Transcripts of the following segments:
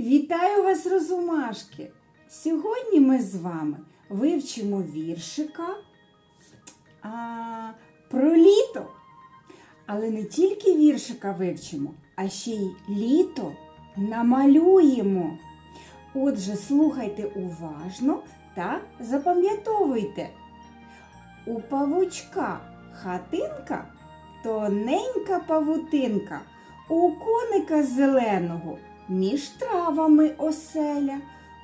Вітаю вас, розумашки! Сьогодні ми з вами вивчимо віршика а, про літо. Але не тільки віршика вивчимо, а ще й літо намалюємо. Отже, слухайте уважно та запам'ятовуйте. У павучка хатинка тоненька павутинка, у коника зеленого між травами оселя,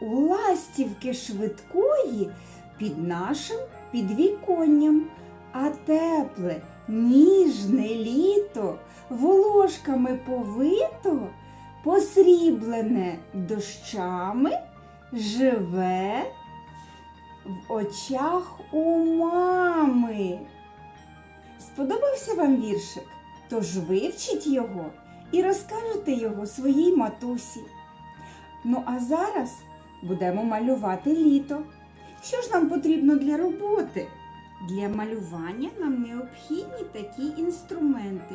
у ластівки швидкої під нашим підвіконням, а тепле, ніжне літо волошками повито, посріблене дощами, живе в очах у мами. Сподобався вам віршик? Тож вивчіть його і розкажете його своїй матусі. Ну а зараз будемо малювати літо. Що ж нам потрібно для роботи? Для малювання нам необхідні такі інструменти: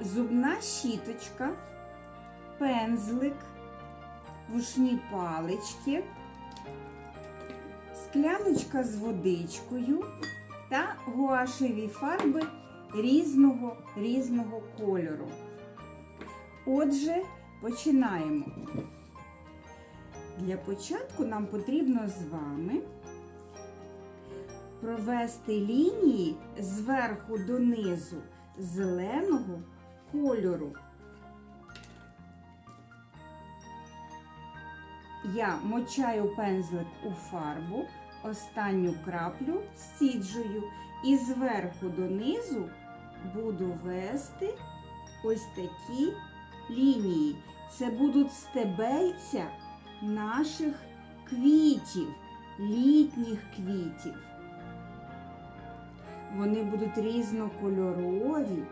зубна щіточка, пензлик, вушні палички, скляночка з водичкою та гуашеві фарби різного різного кольору. Отже, починаємо. Для початку нам потрібно з вами провести лінії зверху донизу зеленого кольору. Я мочаю пензлик у фарбу, останню краплю стіджую і зверху донизу буду вести ось такі лінії. Це будуть стебельця наших квітів, літніх квітів. Вони будуть різнокольорові.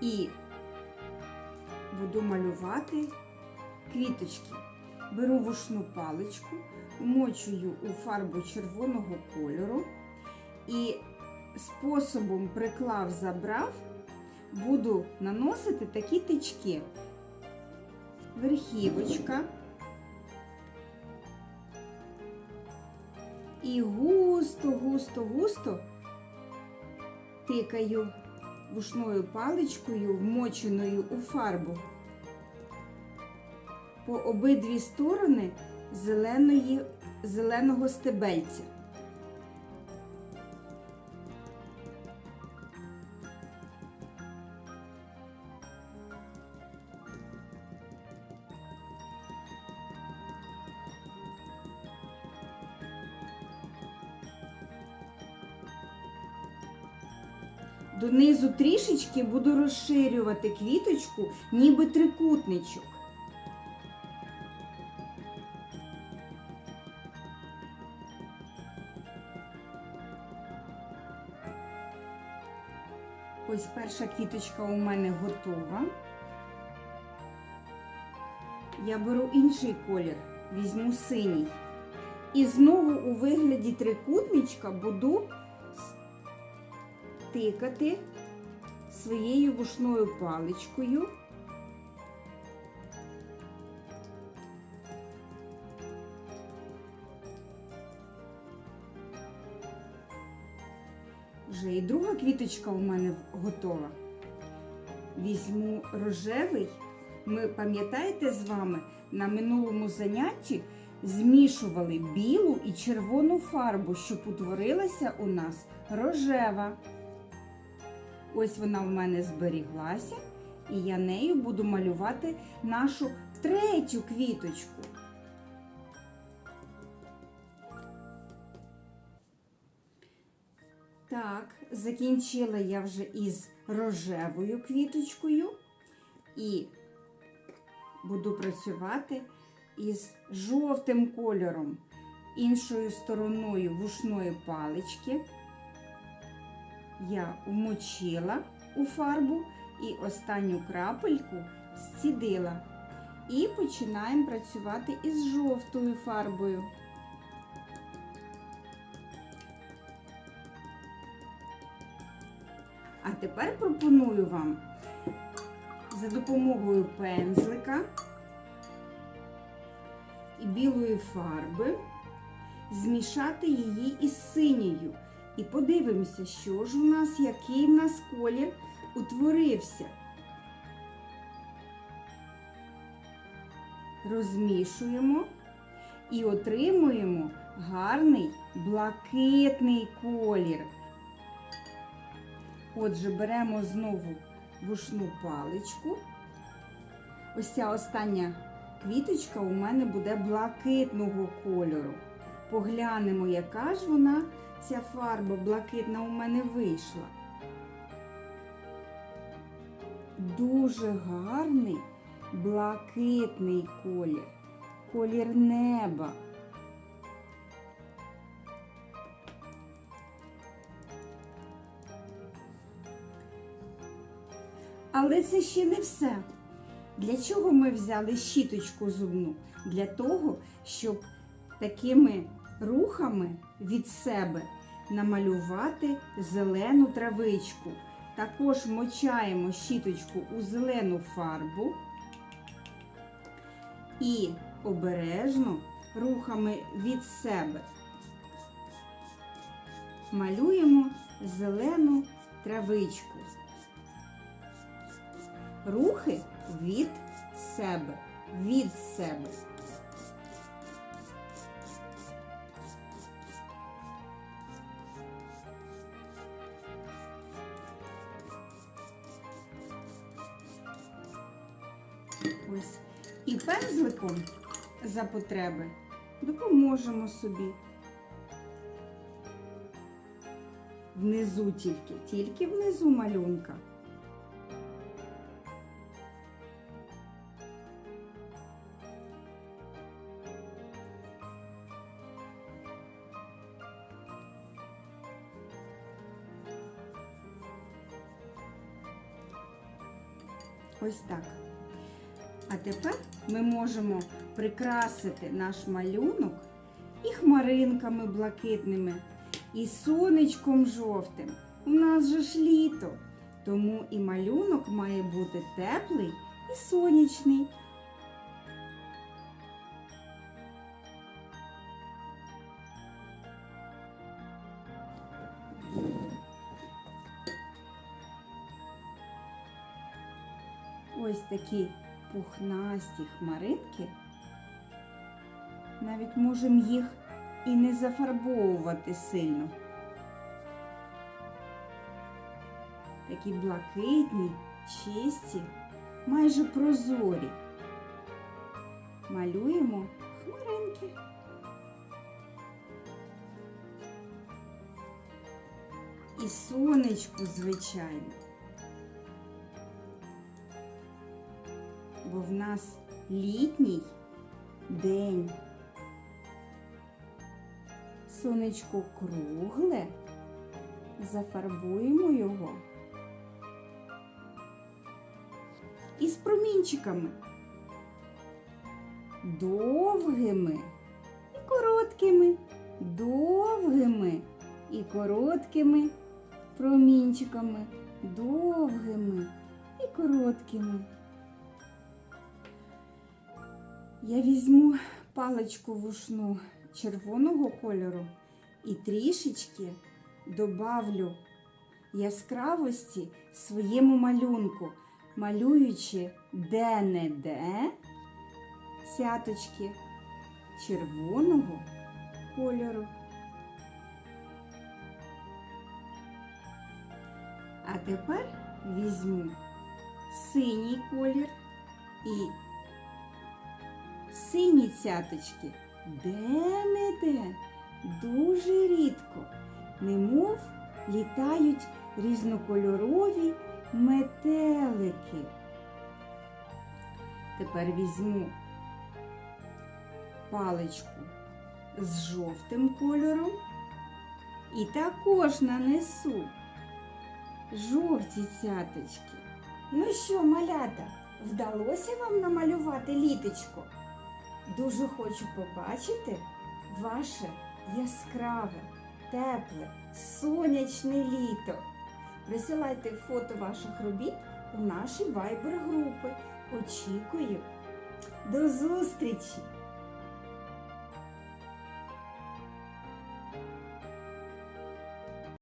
І буду малювати квіточки. Беру вушну паличку, вмочую у фарбу червоного кольору і способом приклав забрав буду наносити такі тички. Верхівочка. І густо, густо, густо тикаю вушною паличкою, вмоченою у фарбу по обидві сторони зеленої, зеленого стебельця. Донизу трішечки буду розширювати квіточку, ніби трикутничок. Ось перша квіточка у мене готова. Я беру інший колір, візьму синій. І знову у вигляді трикутничка буду тикати своєю вушною паличкою. Вже і друга квіточка у мене готова. Візьму рожевий. Ми пам'ятаєте з вами на минулому занятті змішували білу і червону фарбу, щоб утворилася у нас рожева. Ось вона в мене зберіглася, і я нею буду малювати нашу третю квіточку. Так, закінчила я вже із рожевою квіточкою і буду працювати із жовтим кольором, іншою стороною вушної палички. Я вмочила у фарбу і останню крапельку зцідила. І починаємо працювати із жовтою фарбою. А тепер пропоную вам за допомогою пензлика і білої фарби змішати її із синьою. І подивимося, що ж у нас, який в нас колір утворився. Розмішуємо і отримуємо гарний блакитний колір. Отже, беремо знову вушну паличку. Ось ця остання квіточка у мене буде блакитного кольору. Поглянемо, яка ж вона, ця фарба блакитна у мене вийшла. Дуже гарний блакитний колір, колір неба. Але це ще не все. Для чого ми взяли щіточку зубну? Для того, щоб такими рухами від себе намалювати зелену травичку. Також мочаємо щіточку у зелену фарбу і обережно рухами від себе малюємо зелену травичку. Рухи від себе, від себе. Ось. І пензликом за потреби допоможемо собі. Внизу тільки, тільки внизу малюнка. Ось так. А тепер ми можемо прикрасити наш малюнок і хмаринками блакитними, і сонечком жовтим. У нас же ж літо, тому і малюнок має бути теплий і сонячний. Ось такі пухнасті хмаринки. Навіть можемо їх і не зафарбовувати сильно. Такі блакитні, чисті, майже прозорі. Малюємо хмаринки. І сонечко, звичайно. Бо в нас літній день. Сонечко кругле, зафарбуємо його. І з промінчиками. Довгими і короткими, довгими і короткими промінчиками, довгими і короткими. Я візьму паличку вушну червоного кольору і трішечки добавлю яскравості своєму малюнку, малюючи де-не-де цяточки червоного кольору. А тепер візьму синій колір і сині цяточки де-не-де, дуже рідко, немов літають різнокольорові метелики. Тепер візьму паличку з жовтим кольором і також нанесу жовті цяточки. Ну що, малята, вдалося вам намалювати літочко? Дуже хочу побачити ваше яскраве, тепле, сонячне літо. Присилайте фото ваших робіт у наші вайбер-групи. Очікую. До зустрічі!